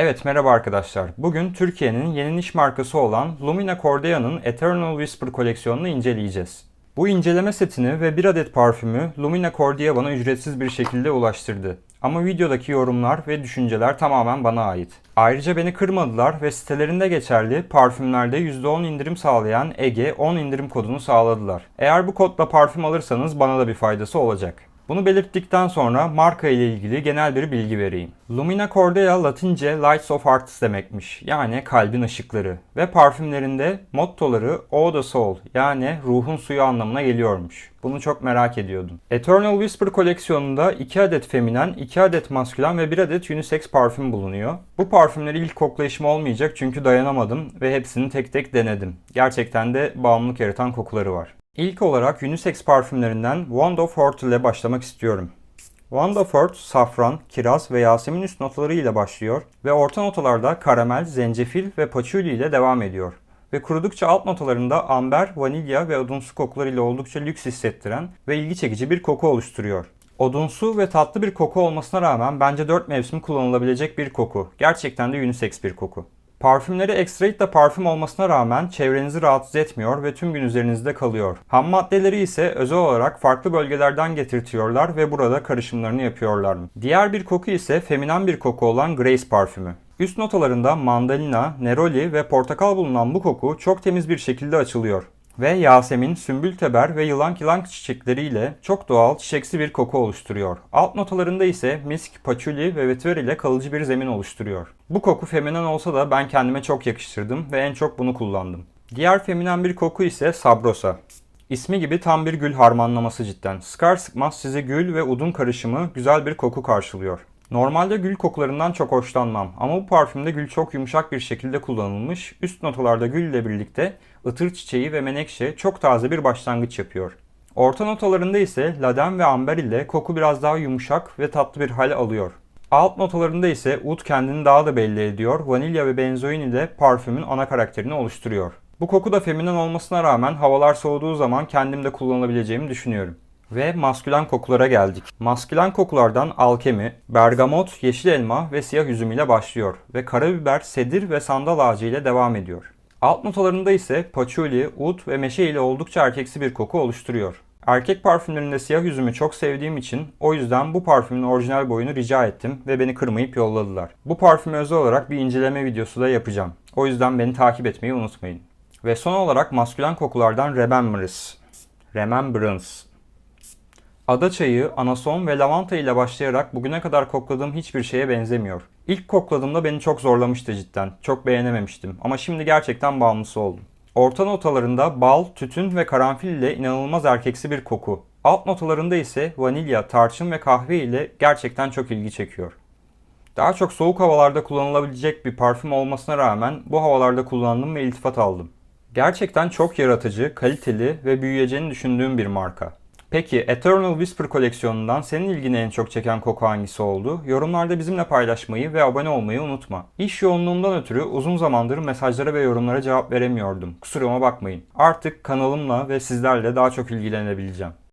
Evet merhaba arkadaşlar. Bugün Türkiye'nin yeni niş markası olan Lumina Cordea'nın Eternal Whisper koleksiyonunu inceleyeceğiz. Bu inceleme setini ve bir adet parfümü Lumina Cordea bana ücretsiz bir şekilde ulaştırdı. Ama videodaki yorumlar ve düşünceler tamamen bana ait. Ayrıca beni kırmadılar ve sitelerinde geçerli parfümlerde %10 indirim sağlayan Ege 10 indirim kodunu sağladılar. Eğer bu kodla parfüm alırsanız bana da bir faydası olacak. Bunu belirttikten sonra marka ile ilgili genel bir bilgi vereyim. Lumina Cordea Latince Lights of Arts demekmiş. Yani kalbin ışıkları. Ve parfümlerinde mottoları Eau de Soul yani ruhun suyu anlamına geliyormuş. Bunu çok merak ediyordum. Eternal Whisper koleksiyonunda 2 adet feminen, 2 adet maskülen ve 1 adet unisex parfüm bulunuyor. Bu parfümleri ilk koklayışım olmayacak çünkü dayanamadım ve hepsini tek tek denedim. Gerçekten de bağımlılık yaratan kokuları var. İlk olarak unisex parfümlerinden Wand of Heart ile başlamak istiyorum. Wand of Heart, safran, kiraz ve yasemin üst notaları ile başlıyor ve orta notalarda karamel, zencefil ve patchouli ile devam ediyor. Ve kurudukça alt notalarında amber, vanilya ve odunsu kokuları ile oldukça lüks hissettiren ve ilgi çekici bir koku oluşturuyor. Odunsu ve tatlı bir koku olmasına rağmen bence 4 mevsim kullanılabilecek bir koku. Gerçekten de unisex bir koku. Parfümleri extrade de parfüm olmasına rağmen çevrenizi rahatsız etmiyor ve tüm gün üzerinizde kalıyor. Ham maddeleri ise özel olarak farklı bölgelerden getirtiyorlar ve burada karışımlarını yapıyorlar. Diğer bir koku ise feminen bir koku olan Grace parfümü. Üst notalarında mandalina, neroli ve portakal bulunan bu koku çok temiz bir şekilde açılıyor ve Yasemin, sümbülteber ve yılan yılan çiçekleriyle çok doğal çiçeksi bir koku oluşturuyor. Alt notalarında ise misk, paçuli ve vetiver ile kalıcı bir zemin oluşturuyor. Bu koku feminen olsa da ben kendime çok yakıştırdım ve en çok bunu kullandım. Diğer feminen bir koku ise Sabrosa. İsmi gibi tam bir gül harmanlaması cidden. Sıkar sıkmaz sizi gül ve udun karışımı güzel bir koku karşılıyor. Normalde gül kokularından çok hoşlanmam ama bu parfümde gül çok yumuşak bir şekilde kullanılmış. Üst notalarda gül ile birlikte ıtır çiçeği ve menekşe çok taze bir başlangıç yapıyor. Orta notalarında ise laden ve amber ile koku biraz daha yumuşak ve tatlı bir hal alıyor. Alt notalarında ise ud kendini daha da belli ediyor. Vanilya ve benzoin ile parfümün ana karakterini oluşturuyor. Bu koku da feminen olmasına rağmen havalar soğuduğu zaman kendim de kullanabileceğimi düşünüyorum. Ve maskülen kokulara geldik. Maskülen kokulardan alkemi, bergamot, yeşil elma ve siyah üzüm ile başlıyor ve karabiber, sedir ve sandal ağacı ile devam ediyor. Alt notalarında ise patchouli, ud ve meşe ile oldukça erkeksi bir koku oluşturuyor. Erkek parfümlerinde siyah üzümü çok sevdiğim için o yüzden bu parfümün orijinal boyunu rica ettim ve beni kırmayıp yolladılar. Bu parfümü özel olarak bir inceleme videosu da yapacağım. O yüzden beni takip etmeyi unutmayın. Ve son olarak maskülen kokulardan Remembrance. Remembrance. Ada çayı, anason ve lavanta ile başlayarak bugüne kadar kokladığım hiçbir şeye benzemiyor. İlk kokladığımda beni çok zorlamıştı cidden. Çok beğenememiştim ama şimdi gerçekten bağımlısı oldum. Orta notalarında bal, tütün ve karanfil ile inanılmaz erkeksi bir koku. Alt notalarında ise vanilya, tarçın ve kahve ile gerçekten çok ilgi çekiyor. Daha çok soğuk havalarda kullanılabilecek bir parfüm olmasına rağmen bu havalarda kullandım ve iltifat aldım. Gerçekten çok yaratıcı, kaliteli ve büyüyeceğini düşündüğüm bir marka. Peki Eternal Whisper koleksiyonundan senin ilgini en çok çeken koku hangisi oldu? Yorumlarda bizimle paylaşmayı ve abone olmayı unutma. İş yoğunluğumdan ötürü uzun zamandır mesajlara ve yorumlara cevap veremiyordum. Kusuruma bakmayın. Artık kanalımla ve sizlerle daha çok ilgilenebileceğim.